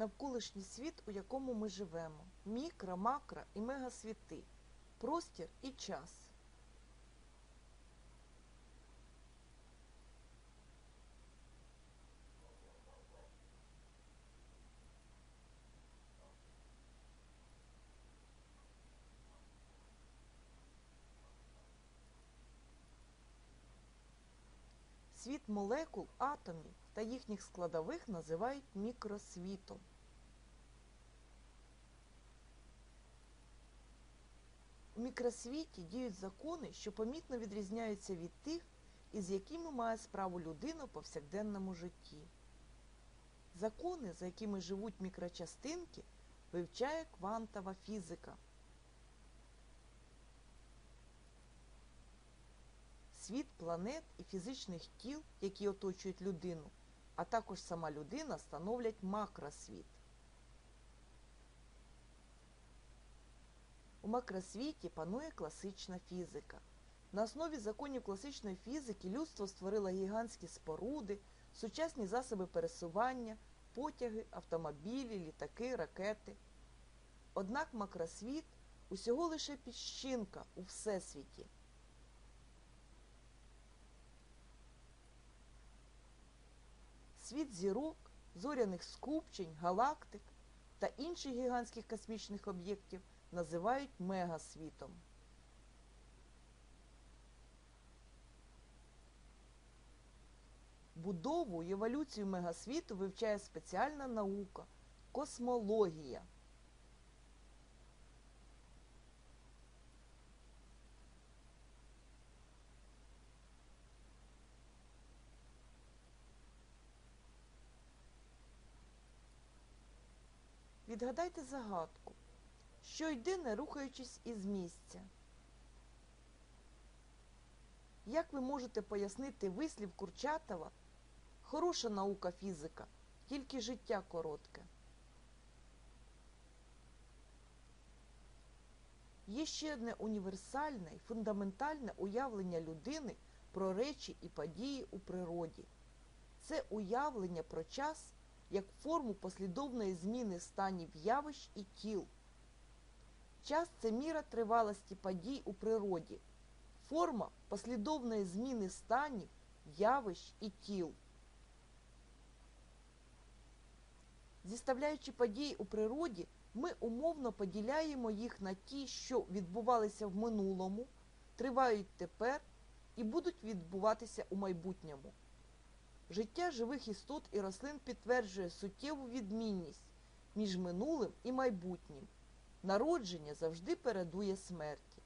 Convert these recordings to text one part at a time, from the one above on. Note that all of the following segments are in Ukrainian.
навколишній світ, у якому ми живемо. Мікро, макро і мегасвіти. Простір і час. Світ молекул, атомів та їхніх складових називають мікросвітом. У мікросвіті діють закони, що помітно відрізняються від тих, із якими має справу людина в повсякденному житті. Закони, за якими живуть мікрочастинки, вивчає квантова фізика. Світ планет і фізичних тіл, які оточують людину, а також сама людина становлять макросвіт. Макросвіті панує класична фізика. На основі законів класичної фізики людство створило гігантські споруди, сучасні засоби пересування, потяги, автомобілі, літаки, ракети. Однак макросвіт усього лише піщинка у всесвіті. Світ зірок, зоряних скупчень, галактик та інших гігантських космічних об'єктів називають мегасвітом. Будову і еволюцію мегасвіту вивчає спеціальна наука космологія. Відгадайте загадку, що йде, не рухаючись із місця. Як ви можете пояснити вислів Курчатова? Хороша наука фізика, тільки життя коротке. Є ще одне універсальне і фундаментальне уявлення людини про речі і події у природі. Це уявлення про час як форму послідовної зміни станів явищ і тіл. Час це міра тривалості подій у природі, форма послідовної зміни станів, явищ і тіл. Зіставляючи події у природі, ми умовно поділяємо їх на ті, що відбувалися в минулому, тривають тепер і будуть відбуватися у майбутньому. Життя живих істот і рослин підтверджує суттєву відмінність між минулим і майбутнім. Народження завжди передує смерті.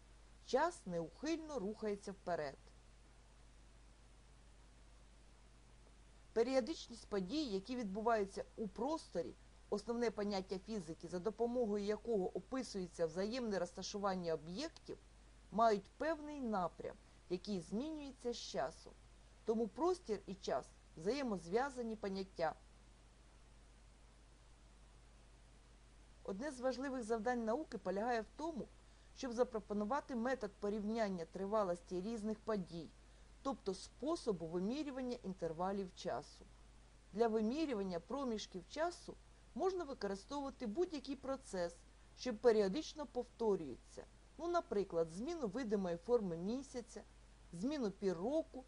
Час неухильно рухається вперед. Періодичність подій, які відбуваються у просторі, основне поняття фізики, за допомогою якого описується взаємне розташування об'єктів, мають певний напрям, який змінюється з часом. Тому простір і час взаємозв'язані поняття. Одне з важливих завдань науки полягає в тому, щоб запропонувати метод порівняння тривалості різних подій, тобто способу вимірювання інтервалів часу. Для вимірювання проміжків часу можна використовувати будь-який процес, що періодично повторюється. Ну, наприклад, зміну видимої форми місяця, зміну пір року,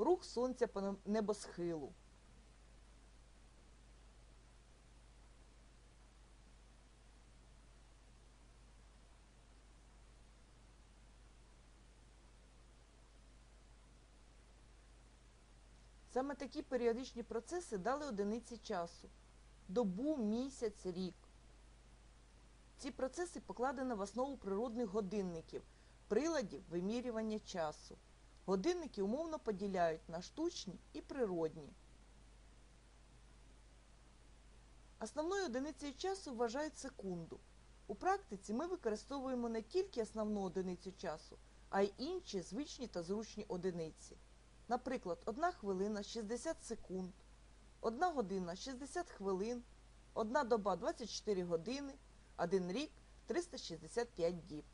рух сонця по небосхилу. Саме такі періодичні процеси дали одиниці часу добу, місяць, рік. Ці процеси покладені в основу природних годинників, приладів вимірювання часу. Годинники умовно поділяють на штучні і природні. Основною одиницею часу вважають секунду. У практиці ми використовуємо не тільки основну одиницю часу, а й інші звичні та зручні одиниці. Наприклад, 1 хвилина 60 секунд, 1 година 60 хвилин, 1 доба 24 години, 1 рік 365 діб.